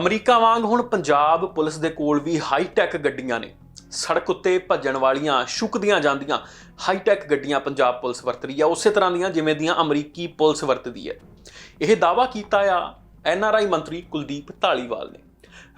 America ਵਾਂਗ ਹੁਣ Punjab police ਦੇ ਕੋਲ ਵੀ ਹਾਈ-ਟੈਕ ਗੱਡੀਆਂ ਨੇ। ਸੜਕ ਉੱਤੇ ਭੱਜਣ ਵਾਲੀਆਂ ਸ਼ੁਕਦੀਆਂ ਜਾਂਦੀਆਂ ਹਾਈ-ਟੈਕ ਗੱਡੀਆਂ ਪੰਜਾਬ ਪੁਲਿਸ ਵਰਤ ਰਹੀ ਆ। ਉਸੇ ਤਰ੍ਹਾਂ ਦੀਆਂ ਜਿਵੇਂ ਦੀਆਂ ਅਮਰੀਕੀ ਪੁਲਿਸ ਵਰਤਦੀ ਹੈ। ਇਹ ਦਾਵਾ ਕੀਤਾ ਆ ਐੱਨ ਆਰ ਆਈ ਮੰਤਰੀ ਕੁਲਦੀਪ ਢਾਲੀਵਾਲ ਨੇ।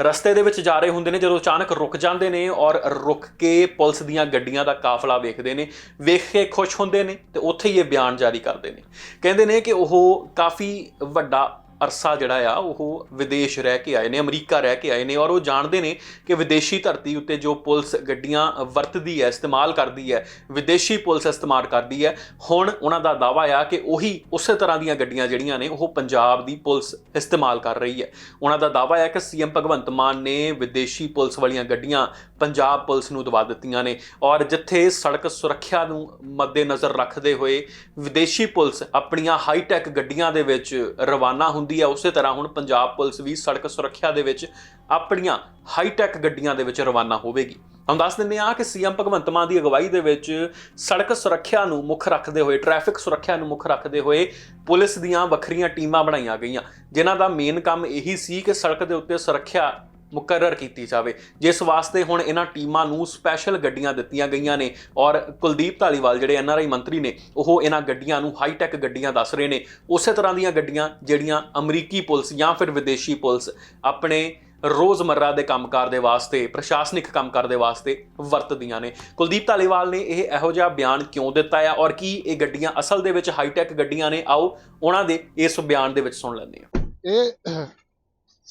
ਰਸਤੇ ਦੇ ਵਿੱਚ ਜਾ ਰਹੇ ਹੁੰਦੇ ਨੇ, ਜਦੋਂ ਅਚਾਨਕ ਰੁਕ ਜਾਂਦੇ ਨੇ ਔਰ ਰੁਕ ਕੇ ਪੁਲਿਸ ਦੀਆਂ ਗੱਡੀਆਂ ਦਾ ਕਾਫਲਾ ਵੇਖਦੇ ਨੇ, ਵੇਖ ਕੇ ਖੁਸ਼ ਹੁੰਦੇ ਨੇ ਤੇ ਉੱਥੇ ਹੀ ਇਹ ਬਿਆਨ ਜਾਰੀ ਕਰਦੇ ਨੇ। ਕਹਿੰਦੇ ਨੇ ਕਿ ਉਹ ਕਾਫੀ ਵੱਡਾ ਅਰਸਾ ਜਿਹੜਾ ਆ, ਉਹ ਵਿਦੇਸ਼ ਰਹਿ ਕੇ ਆਏ ਨੇ, ਅਮਰੀਕਾ ਰਹਿ ਕੇ ਆਏ ਨੇ ਔਰ ਉਹ ਜਾਣਦੇ ਨੇ ਕਿ ਵਿਦੇਸ਼ੀ ਧਰਤੀ ਉੱਤੇ ਜੋ ਪੁਲਿਸ ਗੱਡੀਆਂ ਵਰਤਦੀ ਹੈ, ਇਸਤੇਮਾਲ ਕਰਦੀ ਹੈ, ਵਿਦੇਸ਼ੀ ਪੁਲਿਸ ਇਸਤੇਮਾਲ ਕਰਦੀ ਹੈ, ਹੁਣ ਉਹਨਾਂ ਦਾ ਦਾਵਾ ਆ ਕਿ ਉਹੀ ਉਸੇ ਤਰ੍ਹਾਂ ਦੀਆਂ ਗੱਡੀਆਂ ਜਿਹੜੀਆਂ ਨੇ, ਉਹ ਪੰਜਾਬ ਦੀ ਪੁਲਿਸ ਇਸਤੇਮਾਲ ਕਰ ਰਹੀ ਹੈ। ਉਹਨਾਂ ਦਾ ਦਾਵਾ ਹੈ ਕਿ ਸੀਐਮ ਭਗਵੰਤ ਮਾਨ ਨੇ ਵਿਦੇਸ਼ੀ ਪੁਲਿਸ ਵਾਲੀਆਂ ਗੱਡੀਆਂ ਪੰਜਾਬ ਪੁਲਿਸ ਨੂੰ ਦਵਾ ਦਿੱਤੀਆਂ ਨੇ ਔਰ ਜਿੱਥੇ ਸੜਕ ਸੁਰੱਖਿਆ ਨੂੰ ਮੱਦੇਨਜ਼ਰ ਰੱਖਦੇ ਹੋਏ ਵਿਦੇਸ਼ੀ ਪੁਲਿਸ ਆਪਣੀਆਂ ਹਾਈ-ਟੈਕ ਗੱਡੀਆਂ ਦੇ ਵਿੱਚ ਰਵਾਨਾ ਹੁੰਦੀ ਹੈ ਉਸੇ ਤਰ੍ਹਾਂ ਹੁਣ ਪੰਜਾਬ ਪੁਲਿਸ ਵੀ ਸੜਕ ਸੁਰੱਖਿਆ ਦੇ ਵਿੱਚ ਆਪਣੀਆਂ ਹਾਈ-ਟੈਕ ਗੱਡੀਆਂ ਦੇ ਵਿੱਚ ਰਵਾਨਾ ਹੋਵੇਗੀ। ਹਮ ਦੱਸ ਦਿੰਦੇ ਹਾਂ ਕਿ ਸੀਐਮ ਭਗਵੰਤ ਮਾਨ ਦੀ ਅਗਵਾਈ ਦੇ ਵਿੱਚ ਸੜਕ ਸੁਰੱਖਿਆ ਨੂੰ ਮੁੱਖ ਰੱਖਦੇ ਹੋਏ, ਟ੍ਰੈਫਿਕ ਸੁਰੱਖਿਆ ਨੂੰ ਮੁੱਖ ਰੱਖਦੇ ਹੋਏ ਪੁਲਿਸ ਦੀਆਂ ਵੱਖਰੀਆਂ ਟੀਮਾਂ ਬਣਾਈਆਂ ਗਈਆਂ। ਜਿਨ੍ਹਾਂ ਦਾ ਮੇਨ ਕੰਮ ਇਹੀ ਸੀ ਕਿ ਸੜਕ ਦੇ ਉੱਤੇ ਸੁਰੱਖਿਆ ਮੁਕਰਰ ਕੀਤੀ ਜਾਵੇ। ਜਿਸ ਵਾਸਤੇ ਹੁਣ ਇਹਨਾਂ ਟੀਮਾਂ ਨੂੰ ਸਪੈਸ਼ਲ ਗੱਡੀਆਂ ਦਿੱਤੀਆਂ ਗਈਆਂ ਨੇ ਔਰ ਕੁਲਦੀਪ ਢਾਲੀਵਾਲ ਜਿਹੜੇ ਐਨਆਰਆਈ ਮੰਤਰੀ ਨੇ, ਉਹ ਇਹਨਾਂ ਗੱਡੀਆਂ ਨੂੰ ਹਾਈ-ਟੈਕ ਗੱਡੀਆਂ ਦੱਸ ਰਹੇ ਨੇ। ਉਸੇ ਤਰ੍ਹਾਂ ਦੀਆਂ ਗੱਡੀਆਂ ਜਿਹੜੀਆਂ ਅਮਰੀਕੀ ਪੁਲਿਸ ਜਾਂ ਫਿਰ ਵਿਦੇਸ਼ੀ ਪੁਲਿਸ ਆਪਣੇ ਰੋਜ਼ਮਰਰਾ ਦੇ ਕੰਮਕਾਰ ਦੇ ਵਾਸਤੇ, ਪ੍ਰਸ਼ਾਸਨਿਕ ਕੰਮਕਾਰ ਦੇ ਵਾਸਤੇ ਵਰਤਦੀਆਂ ਨੇ। ਕੁਲਦੀਪ ਢਾਲੀਵਾਲ ਨੇ ਇਹ ਇਹੋ ਜਿਹਾ ਬਿਆਨ ਕਿਉਂ ਦਿੱਤਾ ਹੈ ਔਰ ਕੀ ਇਹ ਗੱਡੀਆਂ ਅਸਲ ਦੇ ਵਿੱਚ ਹਾਈ-ਟੈਕ ਗੱਡੀਆਂ ਨੇ? ਆਓ ਉਹਨਾਂ ਦੇ ਇਸ ਬਿਆਨ ਦੇ ਵਿੱਚ ਸੁਣ ਲੈਂਦੇ ਹਾਂ। ਇਹ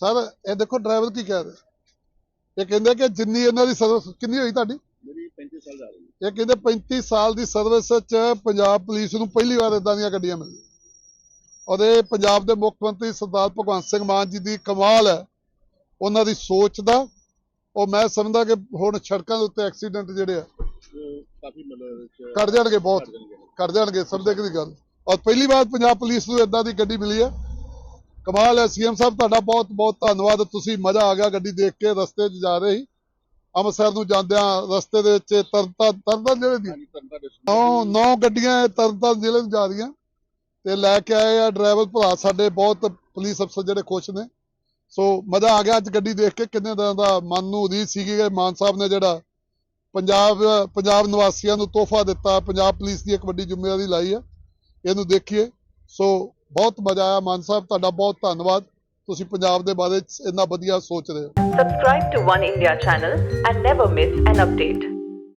ਸਰ ਇਹ ਦੇਖੋ ਡਰਾਈਵਰ ਕੀ ਕਹਿ ਰਿਹਾ? ਇਹ ਕਹਿੰਦੇ ਕਿ ਜਿੰਨੀ ਇਹਨਾਂ ਦੀ ਸਰਵਿਸ ਕਿੰਨੀ ਹੋਈ ਤੁਹਾਡੀ? ਮੇਰੀ 35 ਸਾਲ ਦਾ ਇਹ ਕਹਿੰਦੇ 35 ਸਾਲ ਦੀ ਸਰਵਿਸ ਚ ਪੰਜਾਬ ਪੁਲਿਸ ਨੂੰ ਪਹਿਲੀ ਵਾਰ ਇਦਾਂ ਦੀਆਂ ਗੱਡੀਆਂ ਮਿਲੀਆਂ। ਔਰ ਇਹ ਪੰਜਾਬ ਦੇ ਮੁੱਖ ਮੰਤਰੀ ਸਰਦਾਰ ਭਗਵੰਤ ਸਿੰਘ ਮਾਨ ਜੀ ਦੀ ਕਮਾਲ ਹੈ। ਉਹਨਾਂ ਦੀ ਸੋਚ ਦਾ ਉਹ ਮੈਂ ਸਮਝਦਾ ਕਿ ਹੁਣ ਸੜਕਾਂ ਦੇ ਉੱਤੇ ਐਕਸੀਡੈਂਟ ਜਿਹੜੇ ਆ ਕਾਫੀ ਮਤਲਬ ਘਟ ਜਾਣਗੇ ਬਹੁਤ। ਘੱਟ ਜਾਣਗੇ। ਸਮਝਦੇ ਦੀ ਗੱਲ? ਔਰ ਪਹਿਲੀ ਵਾਰ ਪੰਜਾਬ ਪੁਲਿਸ ਨੂੰ ਇਦਾਂ ਦੀ ਗੱਡੀ ਮਿਲੀ ਹੈ। ਕਮਾਲ ਹੈ। ਸੀਐਮ ਸਾਹਿਬ ਤੁਹਾਡਾ ਬਹੁਤ ਬਹੁਤ ਧੰਨਵਾਦ। ਤੁਸੀਂ ਮਜ਼ਾ ਆ ਗਿਆ ਗੱਡੀ ਦੇਖ ਕੇ ਰਸਤੇ 'ਚ ਜਾ ਰਹੇ ਸੀ ਅੰਮ੍ਰਿਤਸਰ ਨੂੰ ਜਾਂਦਿਆਂ ਰਸਤੇ ਦੇ ਵਿੱਚ ਤਰਤਾ ਤਰਤਾ ਜਿਹੜੇ ਦੀ? ਨੌ ਨੌ ਗੱਡੀਆਂ ਤਰਤਾ ਜ਼ਿਲ੍ਹੇ ਨੂੰ ਜਾ ਰਹੀਆਂ। ਤੇ ਲੈ ਕੇ ਆਏ ਆ ਡਰਾਈਵਰ ਭਰਾ ਸਾਡੇ ਬਹੁਤ ਪੁਲਿਸ ਅਫਸਰ ਜਿਹੜੇ ਖੁਸ਼ ਨੇ। ਸੋ ਮਜ਼ਾ ਆ ਗਿਆ ਅੱਜ ਗੱਡੀ ਦੇਖ ਕੇ। ਕਿੰਨੇ ਦਿਨਾਂ ਦਾ ਮਨ ਨੂੰ ਉਦੀਤ ਸੀਗੀ ਕਿ ਮਾਨ ਸਾਹਿਬ ਨੇ ਜਿਹੜਾ ਪੰਜਾਬ ਪੰਜਾਬ ਨਿਵਾਸੀਆਂ ਨੂੰ ਤੋਹਫਾ ਦਿੱਤਾ ਪੰਜਾਬ ਪੁਲਿਸ ਦੀ ਇੱਕ ਵੱਡੀ ਜ਼ਿੰਮੇਵਾਰੀ ਲਾਈ ਹੈ ਇਹਨੂੰ ਦੇਖੀਏ। ਸੋ ਬਹੁਤ ਮਜ਼ਾ ਆਇਆ ਮਾਨ ਸਾਹਿਬ ਤੁਹਾਡਾ ਬਹੁਤ ਧੰਨਵਾਦ ਤੁਸੀਂ ਪੰਜਾਬ ਦੇ ਬਾਰੇ ਇੰਨਾ ਵਧੀਆ ਸੋਚ ਰਹੇ ਹੋ subscribe to one India channel and never miss an update